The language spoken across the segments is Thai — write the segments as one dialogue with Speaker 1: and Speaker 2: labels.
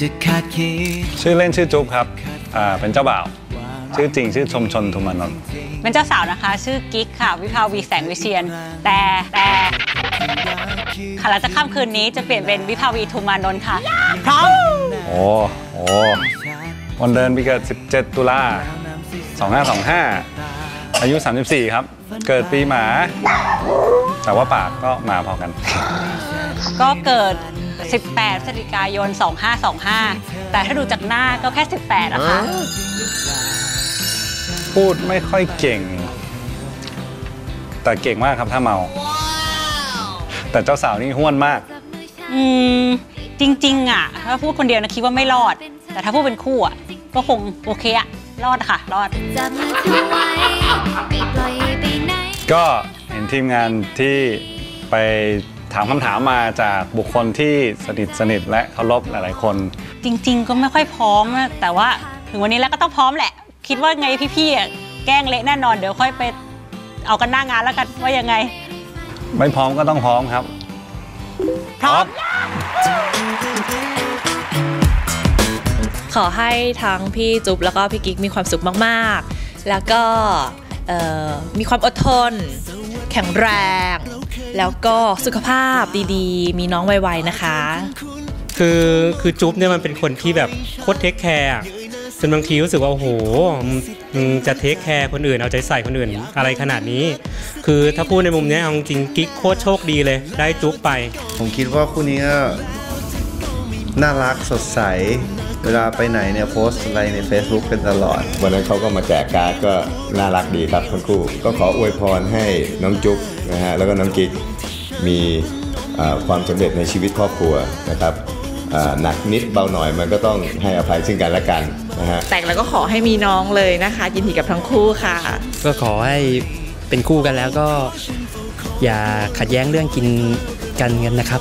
Speaker 1: จะขาดคิด
Speaker 2: ชื่อเล่นชื่อจุ๊บครับอ่าเป็นเจ้าบ่าว ชื่อจริงชื่อชมชนทุมานนท์
Speaker 3: เป็นเจ้าสาวนะคะ ชื่อกิ๊กค่ะ วิภาวีแสงวิเชียน แต่แต่ค่ะหลังจากค่ำคืนนี้จะเปลี่ยนเป็นวิภาวีทุมานนท์ค่ะ พร้อม
Speaker 2: โอ้โหวันเดินปีเกิด 17 ตุลา2525 อายุ 34 ครับ เกิดปีหมา แต่ว่าปากก็หมาพอกัน
Speaker 3: ก็เกิด 18พฤศจิกายน 2525 แต่ถ้าดูจากหน้าก็แค่ 18นะคะ
Speaker 2: พูดไม่ค่อยเก่ง แต่เก่งมากครับถ้าเมา แต่เจ้าสาวนี่ห้วนมาก
Speaker 3: อืม จริง ๆอะถ้าพูดคนเดียวนะคิดว่าไม่รอด แต่ถ้าพูดเป็นคู่อะก็คงโอเคอะรอดค่ะ รอด
Speaker 2: ก็เห็นทีมงานที่ไปถามคำถามมาจากบุคคลที่สนิทสนิทและเคารพหลาย ๆ คน
Speaker 3: จริง ๆ ก็ไม่ค่อยพร้อมนะแต่ว่าถึงวันนี้แล้วก็ต้องพร้อมแหละ คิดว่าไงพี่ๆอะแกล้งเละแน่นอนเดี๋ยวค่อยไปเอากันหน้างานแล้วกันว่ายังไง
Speaker 2: ไม่พร้อมก็ต้องพร้อมครับ
Speaker 3: พร้อม
Speaker 4: ขอให้ทั้งพี่จุ๊บแล้วก็พี่กิ๊กมีความสุขมาก ๆ แล้วก็เอ่อ มีความอดทน แข็งแรง แล้วก็สุขภาพดีๆ มีน้องไวๆนะคะ
Speaker 5: คือคือจุ๊บเนี่ยมันเป็นคนที่แบบโคตรเทคแคร์อะจนบางทีรู้สึกว่าโอ้โหมึงมึงจะเทคแคร์คนอื่นเอาใจใส่คนอื่นอะไรขนาดนี้ คือถ้าพูดในมุมเนี้ยเอาจริงๆกิ๊กโคตรโชคดีเลย ได้จุ๊บไป
Speaker 6: ผมคิดว่าคู่นี้ก็น่ารักสดใส เวลาไปไหนเนี่ยโพสต์อะไรใน Facebook กันตลอด
Speaker 7: วันนั้นเขาก็มาแจกการ์ดก็น่ารักดีครับทั้งคู่ ก็ขออวยพรให้น้องจุ๊บนะฮะแล้วก็น้องกิ๊กมีอ่าความสำเร็จในชีวิตครอบครัวนะครับอ่าหนักนิดเบาหน่อยมันก็ต้องให้อภัยซึ่งกันและกันนะฮะ
Speaker 4: แต่งแล้วก็ขอให้มีน้องเลยนะคะยินดีกับทั้งคู่ค่ะ
Speaker 8: ก็ขอให้เป็นคู่กันแล้วก็ อย่าขัดแย้งเรื่องกินกันกันนะครับ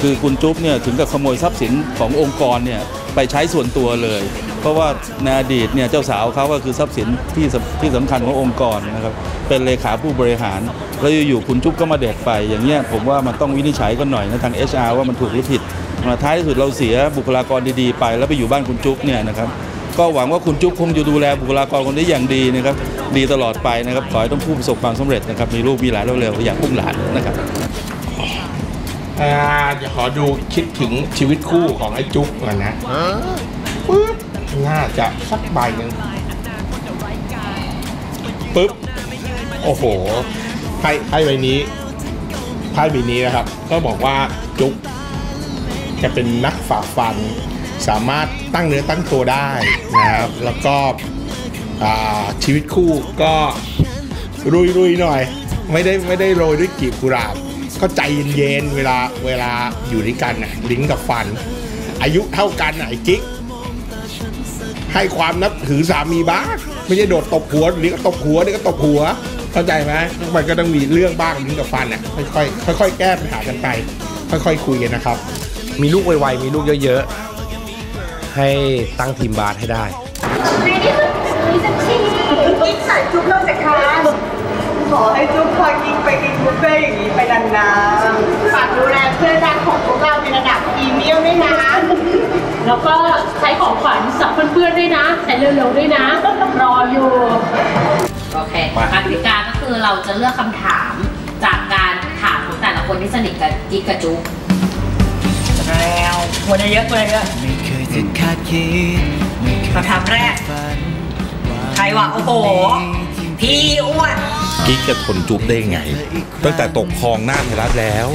Speaker 9: คือคุณจุ๊บเนี่ยถึงกับขโมยทรัพย์สินขององค์กรเนี่ยไปใช้ส่วนตัวเลย เพราะว่าในอดีตเนี่ยเจ้าสาวเขาก็คือทรัพย์สินที่สำที่สำคัญขององค์กรนะครับเป็นเลขาผู้บริหารแล้วอยู่ๆคุณจุ๊บก็มาเด็กไป อย่างเงี้ยผมว่ามันต้องวินิจฉัยกันหน่อยนะทาง HR ว่ามันถูกหรือผิดมาท้ายที่สุดเราเสียบุคลากรดีๆ ไป แล้วไปอยู่บ้านคุณจุ๊บเนี่ยนะครับก็หวังว่าคุณจุ๊บคงจะดูแลบุคลากรคนนี้อย่างดีนะครับดีตลอดไปนะครับขอให้ต้องผู้ประสบความสำเร็จนะครับมีลูกมีหลานเร็วๆอย่างพุ่งหลานนะครับ
Speaker 10: อ่าเดี๋ยวขอดูคิดถึงชีวิตคู่ของไอ้จุ๊กก่อนนะปึ๊บน่าจะสักใบหนึ่งปึ๊บ โอ้โหไพ่ไพ่ใบนี้ไพ่ใบนี้นะครับ ก็บอกว่าจุ๊กจะเป็นนักฝ่าฟัน สามารถตั้งเนื้อตั้งตัวได้นะครับ แล้วก็ชีวิตคู่ก็รุยๆหน่อย ไม่ได้ไม่ได้โรยด้วยกีบกุหลาบ ก็ใจเย็นๆเวลาเวลาอยู่ด้วยกันน่ะลิ้นกับฟัน อายุเท่ากันน่ะไอ้กิ๊กให้ความนับถือสามีบ้างไม่ใช่โดดตบหัวนี่ก็ตบหัวนี่ก็ตบหัว เข้าใจไหมมันก็ต้องมีเรื่องบ้างลิ้นกับฟันน่ะค่อยๆค่อยๆแก้ปัญหากันไป ค่อยๆคุยกันนะครับ
Speaker 11: มีลูกไวๆมีลูกเยอะๆ ให้ตั้งทีมบาสให้ได้
Speaker 12: ในที่สุดมีสักทีกิ๊กสายจุ๊บนอกจากทาน ขอให้จุ๊บพากิ๊กไปกินบุฟเฟ่ต์อย่างนี้ไปนานๆฝากดูแลเพื่อนรักของพวกเราในระดับพรีเมียมด้วยนะ
Speaker 13: แล้วก็ใช้ของขวัญสับเพื่อนๆด้วยนะแต่เร็วๆด้วยนะ รออยู่
Speaker 14: โอเคกติกาก็คือเราจะเลือกคำถามจากการถามของแต่ละคนที่สนิทกับกิ๊กกับจุ๊บ
Speaker 3: แล้วคนเยอะคนเยอะ
Speaker 1: ไม่เคยจะคาดคิดไม่เคย
Speaker 3: คำถามแรก ใครวะโอ้โห พี่อ้วน
Speaker 15: กิ๊กจะทนจุ๊บได้ไง ตั้งแต่ตกคลองหน้าไทยรัฐแล้ว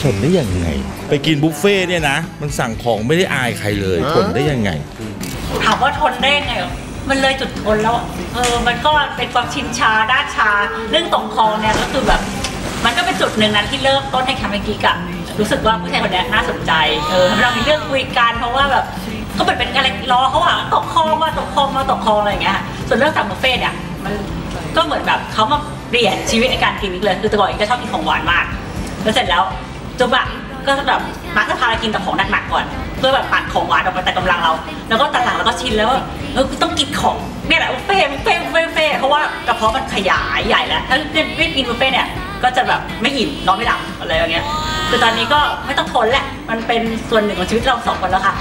Speaker 15: ทนได้ยังไง ไปกินบุฟเฟ่ต์เนี่ยนะ มันสั่งของไม่ได้อายใครเลยทนได้ยังไง
Speaker 3: ถามว่าทนได้ไงเหรอมันเลยจุดทนแล้วอะเออ มันก็เป็นความชินชาด้านชา เรื่องตรงคอเนี่ยก็คือแบบ มันก็เป็นจุดหนึ่งนะที่เริ่มต้นให้คำเมื่อกี้กะรู้สึกว่าผู้ชายคนเนี้ยน่าสนใจ เออทำให้เรามีเรื่องคุยกันเพราะว่าแบบก็เหมือนเป็นอะไรรอเขาอะตกคลองมาตกคลองมาตกคลองอะไรอย่างเงี้ย ส่วนเรื่องสั่งบุฟเฟ่ต์เนี่ยมัน ก็เหมือนแบบเขามาเปลี่ยนชีวิตในการกินนิกเลยคือแต่ก่อนเองจะชอบกินของหวานมาก แล้วเสร็จแล้วจุ๊บอะก็แบบมักจะพาเรากินแต่ของหนักๆก่อน เพื่อแบบปัดของหวานออกไปแต่กำลังเรา แล้วก็ตอนหลังเราก็ชินแล้วว่าเออต้องกินของเนี่ยแหละบุฟเฟ่ต์บุฟเฟ่ต์บุฟเฟ่ต์บุฟเฟ่ต์เพราะว่ากระเพาะมันขยายใหญ่แล้วถ้าไม่กินบุฟเฟ่ต์เนี่ยก็จะแบบไม่อิ่มนอนไม่หลับอะไรอย่างเงี้ยคือตอนนี้ก็ไม่ต้องทนแหละ มันเป็นส่วนหนึ่งของชีวิตเราสองคนแล้วค่ะ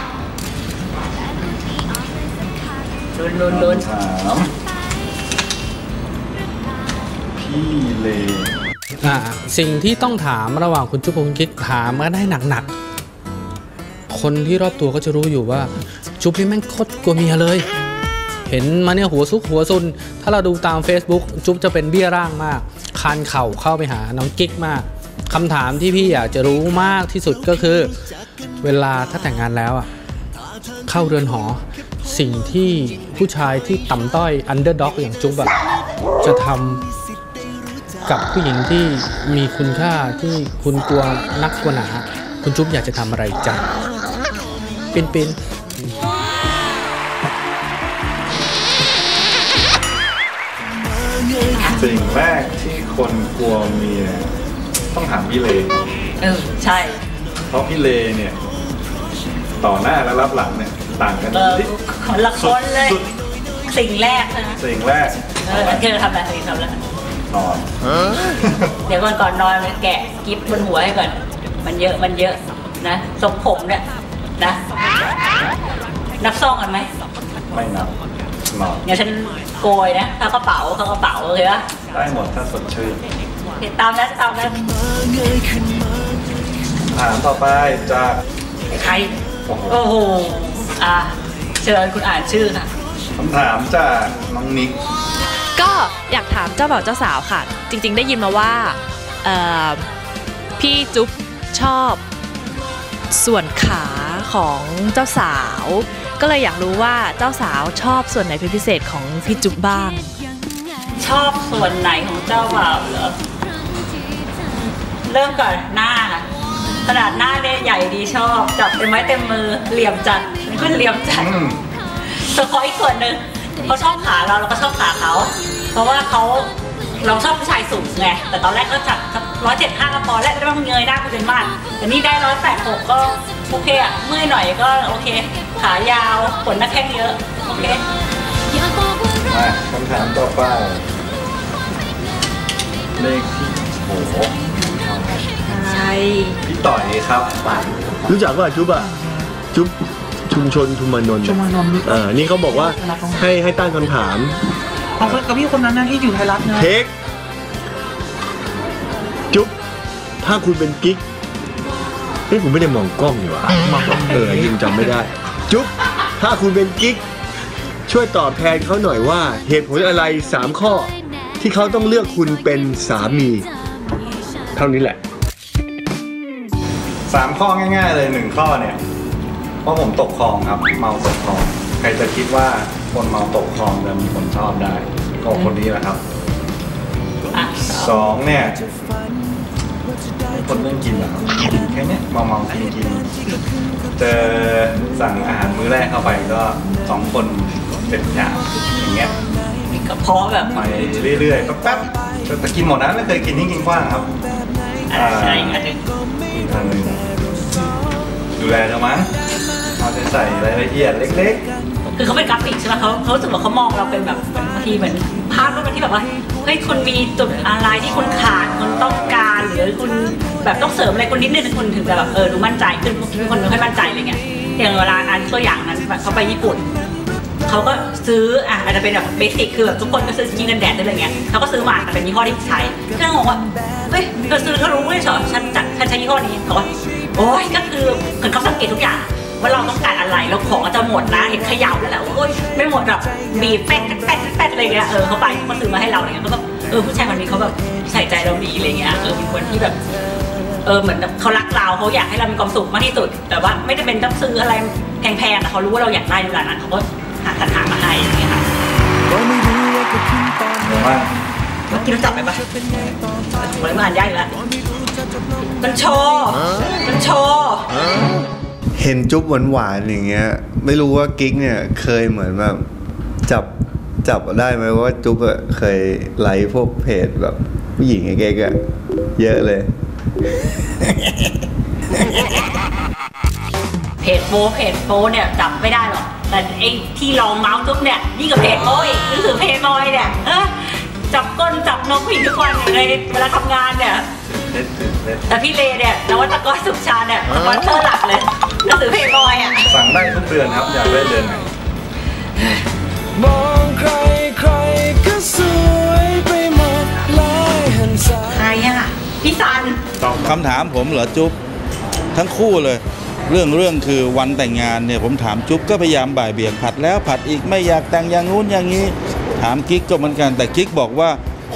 Speaker 3: ลุ้นลุ้นลุ้นี่
Speaker 2: เล
Speaker 16: อ่าสิ่งที่ต้องถามระหว่างคุณจุ๊บกับคุณกิ๊กถามก็ได้หนักๆ คนที่รอบตัวก็จะรู้อยู่ว่า จุ๊บนี่แม่งโคตรกลัวเมียเลย เห็นมาเนี่ยหัวซุกหัวซุน ถ้าเราดูตาม Facebook จุ๊บจะเป็นเบี้ยร่างมาก คานเข่าเข้าไปหาน้องกิ๊กมากคำถามที่พี่อยากจะรู้มากที่สุดก็คือ เวลาถ้าแต่งงานแล้วอะเข้าเรือนหอ สิ่งที่ผู้ชายที่ต่ำต้อยอันเดอร์ด็อกอย่างจุ๊บอะจะทำ กับผู้หญิงที่มีคุณค่าที่คุณกลัวนักกลัวหนาคุณจุ๊บอยากจะทำอะไรจ๊ะปินปิน
Speaker 2: สิ่งแรกที่คนกลัวเมียต้องถามพี่เล
Speaker 3: เออใช่
Speaker 2: เพราะพี่เลเนี่ย ต่อหน้าและรับหลังเนี่ยต่างกัน
Speaker 3: เออ
Speaker 2: ที่
Speaker 3: คนละคนเลยสิ่งแรกนะ
Speaker 2: สิ่งแรก
Speaker 3: เออเธอทำอะไรเธอทำอะไร
Speaker 2: นอน
Speaker 3: เดี๋ยวก่อนก่อนนอนมันแกะกิฟบนหัวให้ก่อน มันเยอะมันเยอะนะทรงผมเนี่ยนะ นับซ่องกันไหม
Speaker 2: ไม่นับนอน
Speaker 3: เดี๋ยวฉันโกยนะเข้ากระเป๋าเข้ากระเป๋าเลยปะ
Speaker 2: ได้หมดถ้าสดชื่น
Speaker 3: ติดตามนั้นตามนั้น
Speaker 2: ถามต่อไปจาก
Speaker 3: ใคร โอ้โห อะ เชิญคุณอ่านชื่อค่ะ
Speaker 2: คำถามจากน้องนิก
Speaker 4: ก็อยากถามเจ้าบ่าวเจ้าสาวค่ะ จริง ๆ ได้ยินมาว่าเอ่อพี่จุ๊บชอบส่วนขาของเจ้าสาว ก็เลยอยากรู้ว่าเจ้าสาวชอบส่วนไหนเป็นพิเศษของพี่จุ๊บบ้าง
Speaker 3: ชอบส่วนไหนของเจ้าบ่าวเหรอเริ่มก่อนหน้าค่ะขนาดหน้าเนี่ยใหญ่ดีชอบ จับเต็มไม้เต็มมือเหลี่ยมจัดนี่ก็เหลี่ยมจัดส่วนขออีกส่วนหนึ่งเขาชอบขาเราเราก็ชอบขาเขา เพราะว่าเขาเราชอบผู้ชายสูงไงแต่ตอนแรกก็จับร้อยเจ็ดห้าก็พอแล้วไม่ต้องเงยหน้าคุยเป็นมากแต่นี่ได้ร้อยแปดหกก็โอเคอะเมื่อยหน่อยก็โอเค ขายาวขนหน้าแข้งเยอะ โอเค
Speaker 2: มาคำถามต่อไป เลขที่โอ้โห
Speaker 3: ใช่
Speaker 2: พี่ต่อยครับ
Speaker 17: รู้จักว่าจุ๊บอะจุ๊บชุมชนทุมานนท์ชุมานนท์เออนี่เขาบอกว่าให้ให้ตั้งคำถาม
Speaker 18: เอากับพี่คนนั้นนะที่อยู่ไทยรัฐนะ
Speaker 17: เทคจุ๊บถ้าคุณเป็นกิ๊กเฮ้ยผมไม่ได้มองกล้องนี่หว่าเออยิงจำไม่ได้ จุ๊บถ้าคุณเป็นกิ๊ก ช่วยตอบแทนเขาหน่อยว่า เหตุผลอะไรสามข้อ ที่เขาต้องเลือกคุณเป็นสามี เท่านี้แหละ
Speaker 2: สามข้อง่าย ๆ เลยหนึ่งข้อเนี่ย เพราะผมตกคลองครับ เมาตกคลอง ใครจะคิดว่า คนเมาตกคลองจะมีคนชอบได้ ก็คนนี้แหละครับสองเนี่ยคนเรื่องกินเหรอครับกินแค่เนี้ยเมาเมาๆกินกินเจอสั่งอาหารมื้อแรกเข้าไปก็สองคนเป็นอย่างอย่างเงี้ย
Speaker 3: มีกระเพาะแบบ
Speaker 2: ไปเรื่อยๆแป๊บๆแต่กินหมดนะไม่เคยกินที่กินกว้างครับ
Speaker 3: อ่าใช่อันหนึ่ง
Speaker 2: อีกทางหนึ่งดูแลเธอมั้งเอาใจใส่รายละเอียดเล็ก
Speaker 3: คือเขาเป็นกราฟิกใช่ไหมเขาเขาสึกว่าเขามองเราเป็นแบบเหมือนบางทีเหมือนภาพว่าเป็นที่แบบว่าเฮ้ยคุณมีจุดอะไรที่คุณขาดคุณต้องการหรือคุณแบบต้องเสริมอะไรคุณนิดนึงคุณถึงจะแบบเออดูมั่นใจขึ้นเป็นคนไม่ค่อยมั่นใจอะไรเงี้ยอย่างเวลาอันตัวอย่างนั้นแบบเขาไปญี่ปุ่นเขาก็ซื้ออะอาจจะเป็นแบบเบสิกคือแบบทุกคนก็ซื้อสกินกันแดดได้เลยเงี้ยเขาก็ซื้อมาแต่เป็นยี่ห้อที่ใช้ก็งงว่าเฮ้ยเธอซื้อเธอรู้ไม่ใช่เหรอฉันจัดฉันใช้ยี่ห้อนี้เขาว่าโอ้ยก็คือ บบบีบแป๊ดแป๊ดแป๊ดอะไรเงี้ยเออเขาไปเขามาซื้อมาให้เราอะไรเงี้ยเขาก็เออผู้ชายคนนี้เขาแบบใส่ใจเราดีอะไรเงี้ยเออเป็นคนที่แบบเออเหมือนแบบเขารักเราเขาอยากให้เรามีความสุขมากที่สุด แต่ว่าไม่จำเป็นต้องซื้ออะไรแพงๆแต่เขารู้ว่าเราอยากได้เวลานั้นเขาก็หาสรรหามาให้อย่างเงี้ยค่ะ
Speaker 2: ๆว่า
Speaker 3: เมื่อกี้รู้จักไหมปะเหมือนอ่านยากอีกแล้วมันโชว์มันโชว์
Speaker 6: เห็นจุ๊บหวานๆอย่างเงี้ย ไม่รู้ว่ากิ๊กเนี่ยเคยเหมือนแบบ จับจับได้ไหมว่าจุ๊บอะเคยไลค์พวกเพจแบบผู้หญิงไอ้เก๊กอะเยอะเลย
Speaker 3: เพจโฟเพจโฟเนี่ยจับไม่ได้หรอก แต่ไอ้ที่ลองเมาส์ทุกเนี่ยยิ่งกับเพจโฟอีกหนังสือเพจบอยเนี่ยเออจับก้นจับนกผู้หญิงทุกวันอยู่ในเวลาทำงานเนี่ย
Speaker 2: เล่นตื่นเล่น
Speaker 3: แต่พี่เลเนี่ยนวัตกรสุขชาญเนี่ยสปอนเซอร์หลักเลยหนังสือเพจบอยอะ
Speaker 2: สั่งได้ทุกเดือนครับอยากได้เดือนไหน
Speaker 1: คำ
Speaker 9: ถามผมเหรอจุ๊บทั้งคู่เลย เรื่องเรื่องคือวันแต่งงานเนี่ยผมถามจุ๊บก็พยายามบ่ายเบี่ยงผัดแล้วผัดอีกไม่อยากแต่งอย่างงู้นอย่างนี้ ถามกิ๊กก็เหมือนกันแต่กิ๊กบอกว่า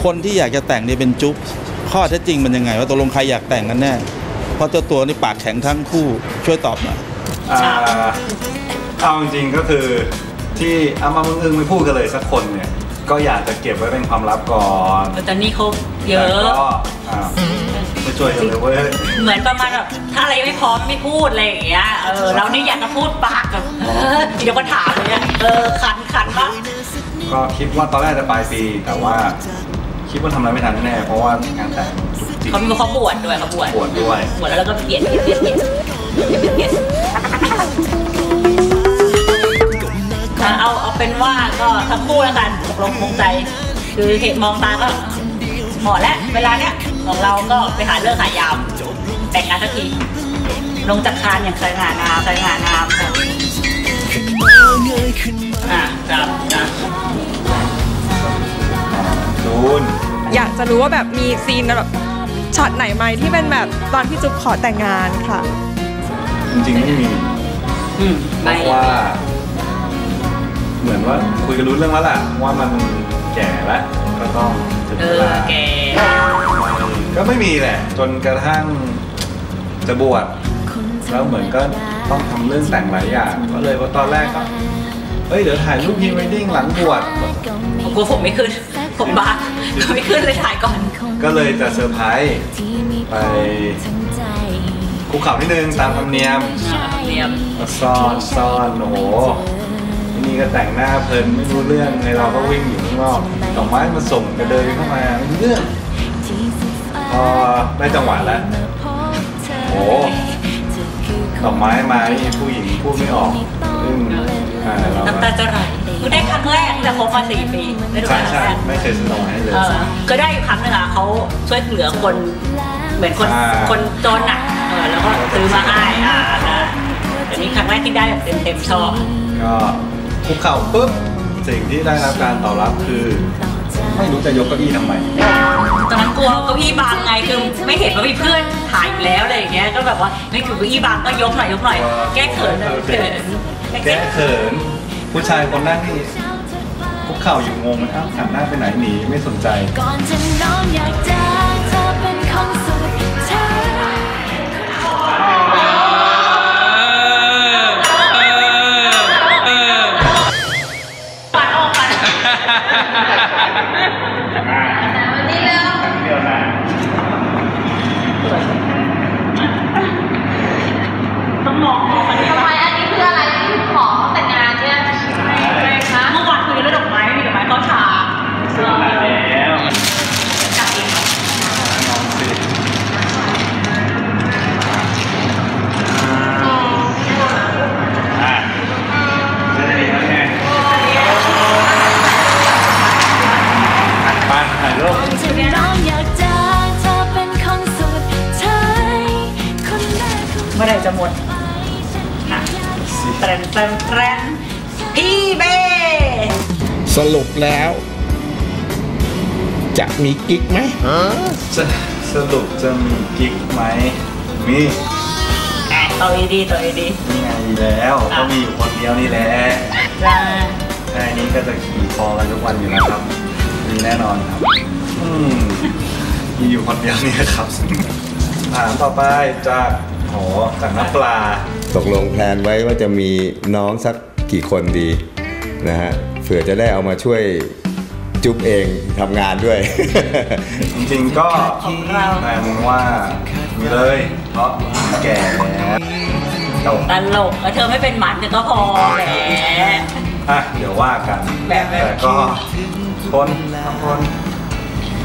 Speaker 9: คนที่อยากจะแต่งเนี่ยเป็นจุ๊บข้อเท็จจริงมันยังไง ว่าตกลงใครอยากแต่งกันแน่เพราะเจ้าตัวนี่ปากแข็งทั้งคู่ช่วยตอบหน่อย
Speaker 2: อ่าเอาจริงก็คือที่เอามามึงอึงไม่พูดกันเลยสักคนเนี่ย ก็อยากจะเก็บไว้เป็นความลับก่อน
Speaker 3: แต่นี่เขาเยอะ
Speaker 2: แต่ก็อ่าไม่ช่วยกันเลยเว้ย
Speaker 3: เหมือนประมาณแบบถ้าอะไรไม่พร้อมไม่พูดอะไรอย่างเงี้ยเออเรานี่อยากจะพูดปากแบบเออเดี๋ยวก็ถามเลยเนี่ยเออคันคันปะ
Speaker 2: ก็คิดว่าตอนแรกจะปลายปีแต่ว่าคิดว่าทำอะไรไม่ทันแน่เพราะว่างานแต่งจุกจิก
Speaker 3: เขามีเขาบวชด้วยเขาบวช
Speaker 2: ปวดด้วย
Speaker 3: บวชแล้วเราก็เปลี่ยนเปลี่ยนเปลี่ยนเปลี่ยน นเปลี่ยนเปลี่ยนอะเอาเอาเป็นว่าก็ทั้งคู่แล้วกันตกลงปรงใจ คือเห็นมองตาก็เหมาะแล้วเวลาเนี้ยของเราก็ไปหาเรื่องหายามแต่งงานสักทีลงจากคานอย่างสง่างามสง่างามค่ะอะครับนะ
Speaker 2: จูน
Speaker 19: อยากจะรู้ว่าแบบมีซีนแบบช็อตไหนไหมที่เป็นแบบตอนพี่จุ๊บขอแต่งงานค่ะ
Speaker 2: จริงๆไม่มีเพราะว่า เหมือนว่าคุยกันรู้เรื่องแล้วแหละว่ามันแก่แล้วก็ต้องถึง
Speaker 3: เอ
Speaker 2: เว
Speaker 3: อ
Speaker 2: ลา
Speaker 3: แก
Speaker 2: ก็ไม่มีแหละ จนกระทั่งจะบวชแล้วเหมือนก็ต้องทำเรื่องแต่งหลายอย่างก็เลยว่าตอนแรกก็เอ้ยเดี๋ยวถ่ายรูปพรีเวดดิ้งหลังบวช
Speaker 3: ผมกลัวผมไม่ขึ้น ผมบ้าไม่ขึ้นเลยถ่ายก่อน
Speaker 2: ก็เลยจะเซอร์ไพรส์ไปคุกเข่านิดนึงตามธรรมเนียม
Speaker 3: เนียม
Speaker 2: ก็ซ่อนซ่อนโอ้โห ที่นี่ก็แต่งหน้าเพลินไม่รู้เรื่องในเราก็วิ่งอยู่ข้างนอกดอกไม้มาส่งกระเดินเข้ามาไม่รู้เรื่องพอได้จังหวะแล้วโอ้โหดอกไม้มานี่ผู้หญิงพูดไม่ออกซึ่งอ่าเราก็
Speaker 3: น้ำตาจะไหลคือได้ครั้งแรกแต่คบมาสี่ปีได้ดูค
Speaker 2: ใช่
Speaker 3: รั้ง
Speaker 2: ใช่
Speaker 3: แรก
Speaker 2: ไม่เคยซื้อดอกไม้ให้เลย
Speaker 3: เออก็ได้อยู่ครั้งหนึ่งอะเขาช่วยเหลือคนเหมือนคน
Speaker 2: อ่า
Speaker 3: คนจนอะเออแล้วก็ซื้อมาให้อ่านะแต่นี่ครั้งแรกที่ได้แบบเต็มเต็มๆชอบ
Speaker 2: ก็ คุกเข่าปุ๊บสิ่งที่ได้รับการตอบรับคือ ไม่รู้จะยกเก้าอี้ทำไม
Speaker 3: ตอนนั้นกลัวเก้าอี้บางไงคือไม่เห็นว่ามีเพื่อนถ่ายอยู่แล้วอะไรอย่างเงี้ยก็แบบว่าไม่คือเก้าอี้บางก็ยกหน่อยยกหน่อยแก้เขินเลยเขิน
Speaker 2: แก้เขิน ผู้ชายคนนั่งนี่คุกเข่าอยู่งงเอ้าหันหน้าไปไหนหนีไม่สนใจ
Speaker 20: ก่อนจะน้องอยากจะเธอเป็นคนสุด
Speaker 2: สรุป
Speaker 20: แล้
Speaker 10: ว จะมีกิ๊กไหม
Speaker 2: จะสรุปจะมีกิ๊กไหมมี
Speaker 3: ต่อดีๆต่อดี
Speaker 2: มีไงแล้ว ก็มีอยู่คนเดียวนี่แหละ
Speaker 3: ๆจ้า
Speaker 2: แค่นี้ก็จะขี่คอกันทุกวันอยู่แล้วครับ มีแน่นอนครับอืมมีอยู่คนเดียวนี่ครับถามต่อไปจากโหจากน้ำปลา
Speaker 7: ตกลงแพลนไว้ว่าจะมีน้องสักกี่คนดีนะฮะเผื่อจะได้เอามาช่วยจุ๊บเองทำงานด้วย
Speaker 2: จริงๆก็แปลว่ามีเลยเพราะแก่แล้วโต
Speaker 3: ตลกแล้วเธอไม่เป็นหมันเธอก็พอแหม
Speaker 2: อะเดี๋ยวว่ากัน
Speaker 3: แบบแบบ
Speaker 2: แต่ก็คนทำคน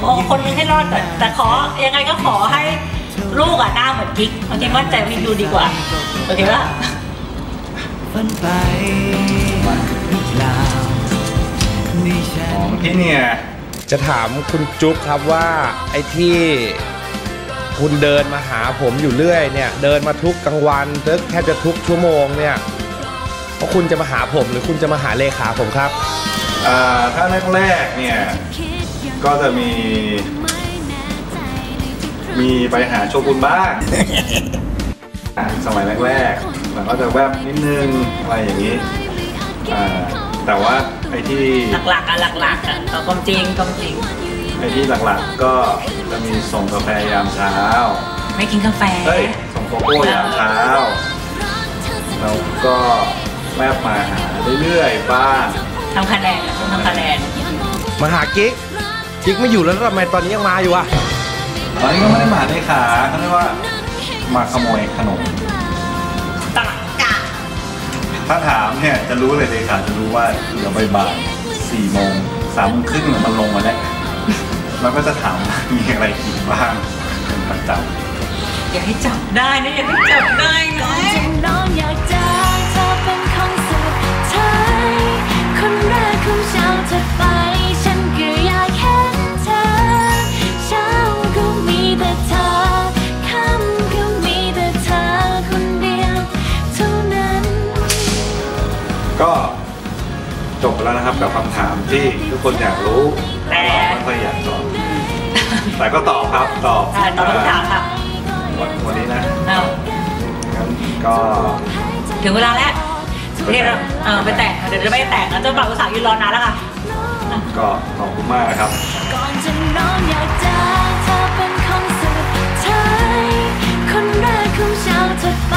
Speaker 3: โอ้คนนึงให้รอดแต่แต่ขอยังไงก็ขอให้ลูกอะหน้าเหมือนกิ๊กบางทีมั่นใจว่ากิ๊กดูดีกว่าโอเคปะ
Speaker 2: ของพี่เนี่ย
Speaker 11: จะถามคุณจุ๊บครับว่าไอ้ที่คุณเดินมาหาผมอยู่เรื่อยเนี่ย เดินมาทุกกลางวันแทบจะทุกชั่วโมงเนี่ยเพราะคุณจะมาหาผมหรือคุณจะมาหาเลขาผมครับ
Speaker 2: อ่าถ้าแรกๆเนี่ยก็จะมี มีไปหาโชกุนบ้างอ่าสมัยแรกๆมันก็จะแวบนิดนึงอะไรอย่างนี้อ่าแต่ว่า ไอ้ที่
Speaker 3: หลักๆอะหลักๆอะเอาความจริงความจริง
Speaker 2: ไอ้ที่หลักๆก็จะมีส่งกาแฟยามเช้า
Speaker 3: ไม่กินกาแฟ
Speaker 2: เฮ้ย ส่งโกโก้ยามเช้า แล้วก็แวบมาหาเรื่อยๆบ้าง
Speaker 3: ทำคะแนนอะต้องทำคะแนน
Speaker 11: มาหากิ๊กกิ๊กไม่อยู่แล้วทำไมตอนนี้ยังมาอยู่อะ
Speaker 2: ตอนนี้ก็ไม่ได้มาในขาเขาเรียกว่ามาขโมยขนม
Speaker 3: ตะกะ
Speaker 2: ถ้าถามเนี่ยจะรู้เลยเลขาจะรู้ว่าเดี๋ยวบ่ายๆสี่โมงสามโมงครึ่งมันลงมาแล้วแล้วก็จะถามว่ามีอะไรกินบ้างเป็นประจ
Speaker 3: อย่าให้จับได้นะอย่าให้จับได้นะ
Speaker 16: จะน้องอยากจะเธอเป็นคนสุดท้ายคนแรกของเช้าจะไป แล้
Speaker 2: วนะครับกับคำถามที่ทุกคนอยากรู้แต่ไม่ค่อยอยากตอบแต่ก็ตอบครับตอบ
Speaker 3: อ่ตอบคำถามค
Speaker 2: รับวันนี้นะก็
Speaker 3: ถึงเวลาแล้วนี่เราไปแตะเดี๋ยวจะไปแตะแล้วเจ้าบ่าวสาวยืนรอนานแล้วค่ะ
Speaker 2: ก็ขอบคุณมากครับ
Speaker 16: เธอเป็นคนสุดท้ายคนแรกของชาวเธอไป